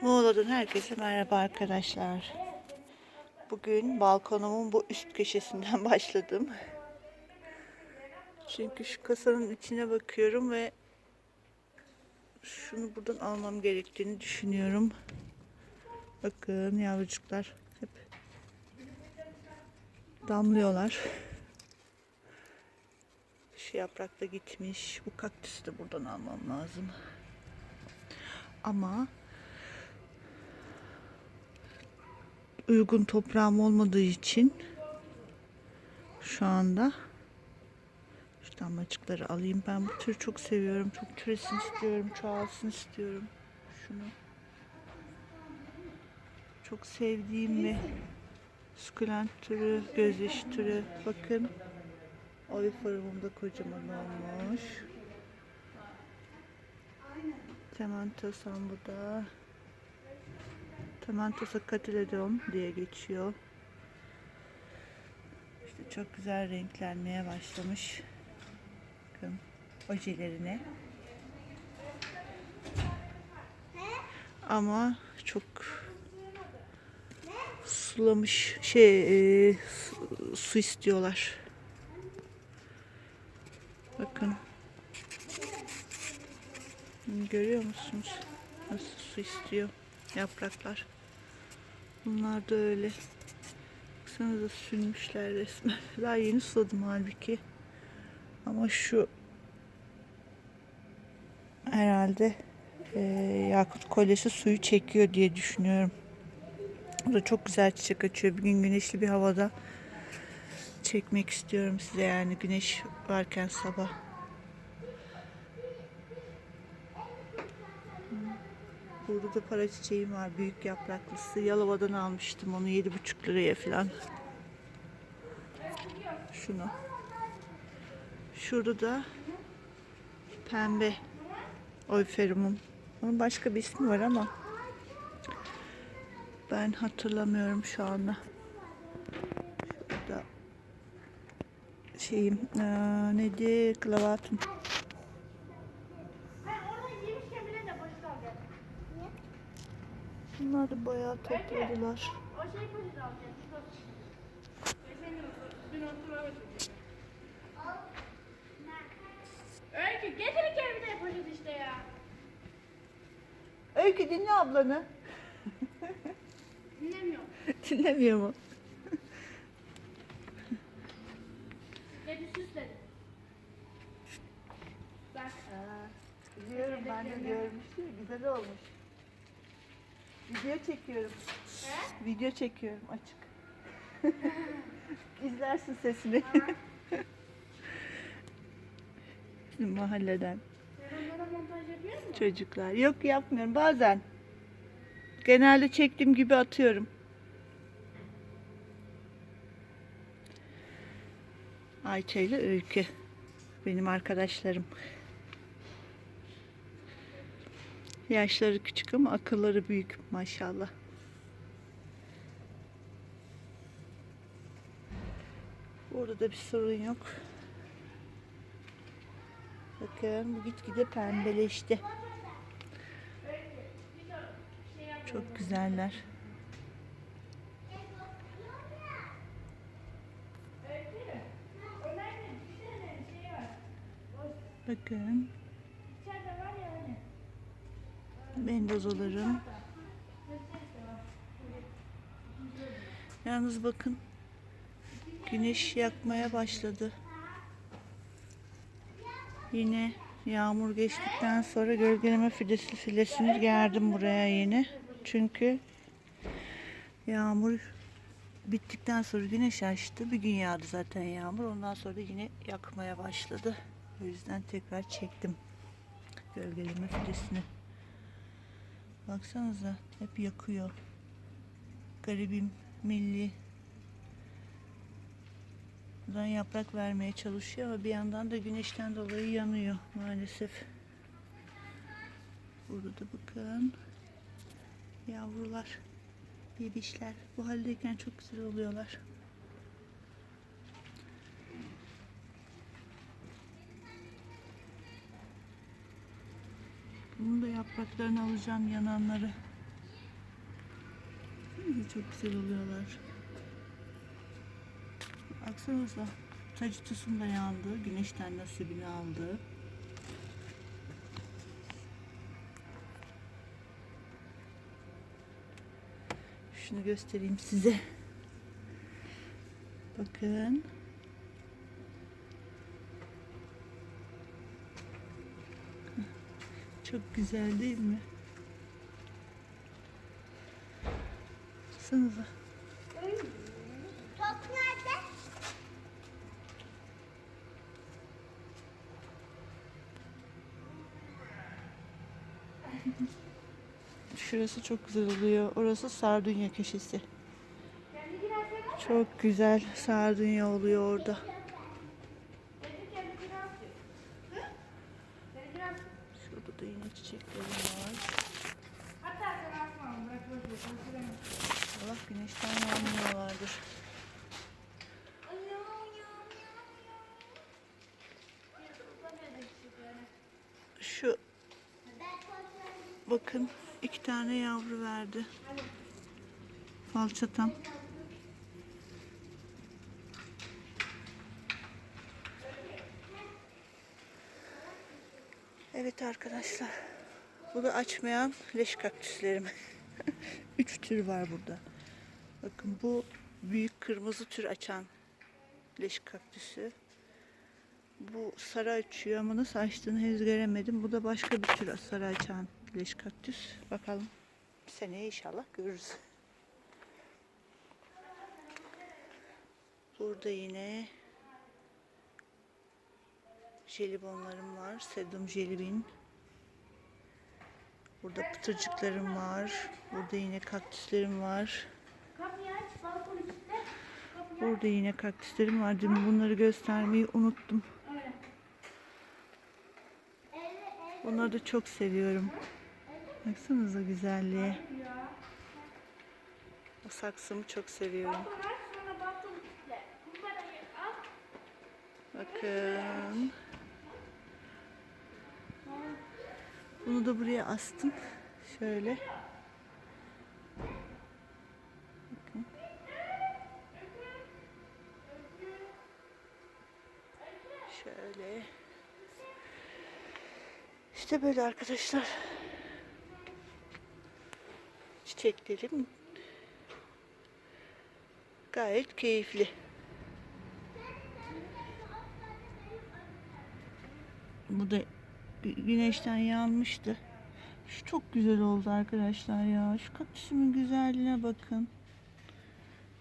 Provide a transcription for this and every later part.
Muğla'dan herkese merhaba arkadaşlar. Bugün balkonumun bu üst köşesinden başladım. Çünkü şu kasanın içine bakıyorum ve şunu buradan almam gerektiğini düşünüyorum. Bakın yavrucuklar hep damlıyorlar. Şu yaprak da gitmiş. Bu kaktüsü de buradan almam lazım. Ama uygun toprağım olmadığı için şu anda şu damlacıkları alayım. Ben bu türü çok seviyorum. Çok türesin istiyorum. Çoğalsın istiyorum. Şunu. Çok sevdiğim ve sukulent türü, gözyaşı türü. Bakın. Oviforumum da kocaman olmuş. Tementosam bu da. Tementosa katiledon diye geçiyor. İşte çok güzel renklenmeye başlamış. Bakın ojelerine. Ama çok sulamış şey e, su- su istiyorlar. Bakın. Görüyor musunuz? Nasıl su istiyor yapraklar. Bunlar da öyle. Baksanıza sünmüşler resmen. Daha yeni suladım halbuki. Ama şu herhalde e, yakut kolyesi suyu çekiyor diye düşünüyorum. Bu da çok güzel çiçek açıyor. Bir gün güneşli bir havada çekmek istiyorum size yani güneş varken sabah. Burada da para çiçeğim var. Büyük yapraklısı. Yalova'dan almıştım onu 7,5 liraya falan. Şunu. Şurada da pembe oyferumum. Onun başka bir ismi var ama ben hatırlamıyorum şu anda. Şurada şeyim eee, neydi? Klavatım. Bunlar da bayağı topladılar. Öykü getir de poşet işte ya. Öykü dinle ablanı. Dinlemiyorum. Dinlemiyor mu? Dedi süs dedi. Bak. Biliyorum ben de görmüştüm. Güzel olmuş. Video çekiyorum. He? Video çekiyorum açık. İzlersin sesini. Bizim mahalleden Sen onlara montaj yapıyor musun? çocuklar. Yok yapmıyorum bazen. Genelde çektiğim gibi atıyorum. Ayça ile Öykü. Benim arkadaşlarım. Yaşları küçük ama akılları büyük maşallah. Burada da bir sorun yok. Bakın bu gitgide pembeleşti. Çok güzeller. Bakın İçeride var ya hani. Bendozolarım. Yalnız bakın güneş yakmaya başladı. Yine yağmur geçtikten sonra gölgeleme fidesi filesini gerdim buraya yeni. Çünkü yağmur bittikten sonra güneş açtı. Bir gün yağdı zaten yağmur. Ondan sonra yine yakmaya başladı. O yüzden tekrar çektim gölgeleme fidesini. Baksanıza hep yakıyor. Garibim milli. Buradan yaprak vermeye çalışıyor ama bir yandan da güneşten dolayı yanıyor maalesef. Burada da bakın. Yavrular, bebişler. Bu haldeyken çok güzel oluyorlar. Bunun da yapraklarını alacağım yananları. Çok güzel oluyorlar. Baksanıza tacıtısın da yandı. Güneşten nasibini aldı. Şunu göstereyim size. Bakın. Çok güzel değil mi? Baksanıza. Top nerede? Şurası çok güzel oluyor. Orası sardunya köşesi. Çok güzel sardunya oluyor orada. Şurada da yine çiçeklerim var. Allah güneşten yanmıyorlardır. Şu bakın iki tane yavru verdi. Falçatam. Evet arkadaşlar. Bu da açmayan leş kaktüslerim. Üç tür var burada. Bakın bu büyük kırmızı tür açan leş kaktüsü. Bu sarı açıyor ama nasıl açtığını henüz göremedim. Bu da başka bir tür sarı açan leş kaktüs. Bakalım seneye inşallah görürüz. Burada yine jelibonlarım var. Sedum jelibin. Burada pıtırcıklarım var. Burada yine kaktüslerim var. Burada yine kaktüslerim var. Dün bunları göstermeyi unuttum. Bunları da çok seviyorum. Baksanıza güzelliğe. O saksımı çok seviyorum. Bakın. Bunu da buraya astım. Şöyle. Bakın. Şöyle. İşte böyle arkadaşlar. Çiçeklerim gayet keyifli. Bu da güneşten yanmıştı. Şu çok güzel oldu arkadaşlar ya. Şu kaktüsümün güzelliğine bakın.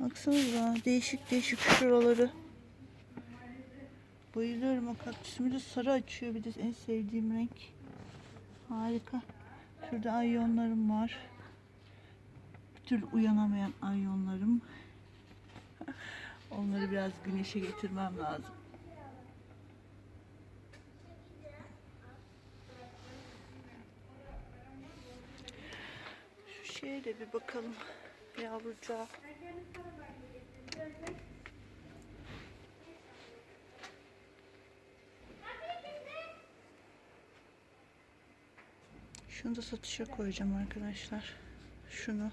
Baksanıza değişik değişik şuraları. Bayılıyorum o kaktüsümü de sarı açıyor bir de en sevdiğim renk. Harika. Şurada ayonlarım var. Bir türlü uyanamayan ayonlarım. Onları biraz güneşe getirmem lazım. De bir bakalım. Yavrucağa. Şunu da satışa koyacağım arkadaşlar. Şunu.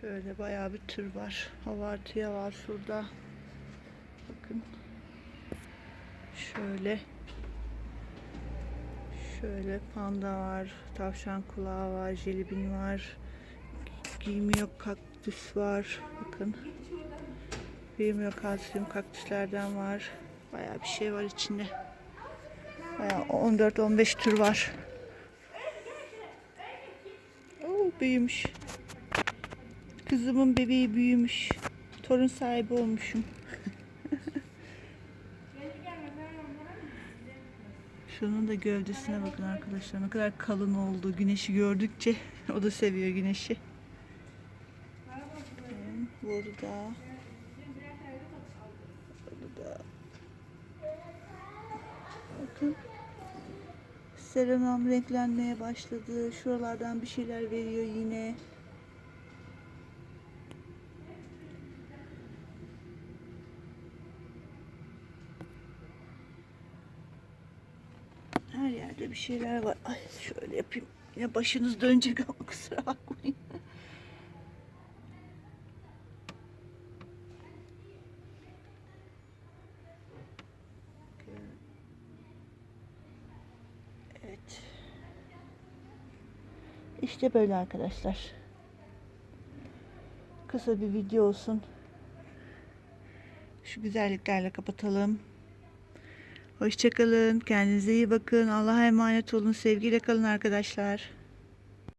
Şöyle bayağı bir tür var. Havartiya var şurada. Bakın. Şöyle. Şöyle panda var. Tavşan kulağı var. Jelibin var. Giymiyor kaktüs var. Bakın. Giymiyor kalsiyum kaktüslerden var. Bayağı bir şey var içinde. Bayağı 14-15 tür var. Oo, büyümüş. Kızımın bebeği büyümüş. Torun sahibi olmuşum. Şunun da gövdesine bakın arkadaşlar. Ne kadar kalın oldu. Güneşi gördükçe o da seviyor güneşi. Burada. Burada. Bakın. Serenam renklenmeye başladı. Şuralardan bir şeyler veriyor yine. Şöyle bir şeyler var. Ay şöyle yapayım. Ya başınız dönecek ama kusura bakmayın. Evet. İşte böyle arkadaşlar. Kısa bir video olsun. Şu güzelliklerle kapatalım. Hoşçakalın. Kendinize iyi bakın. Allah'a emanet olun. Sevgiyle kalın arkadaşlar.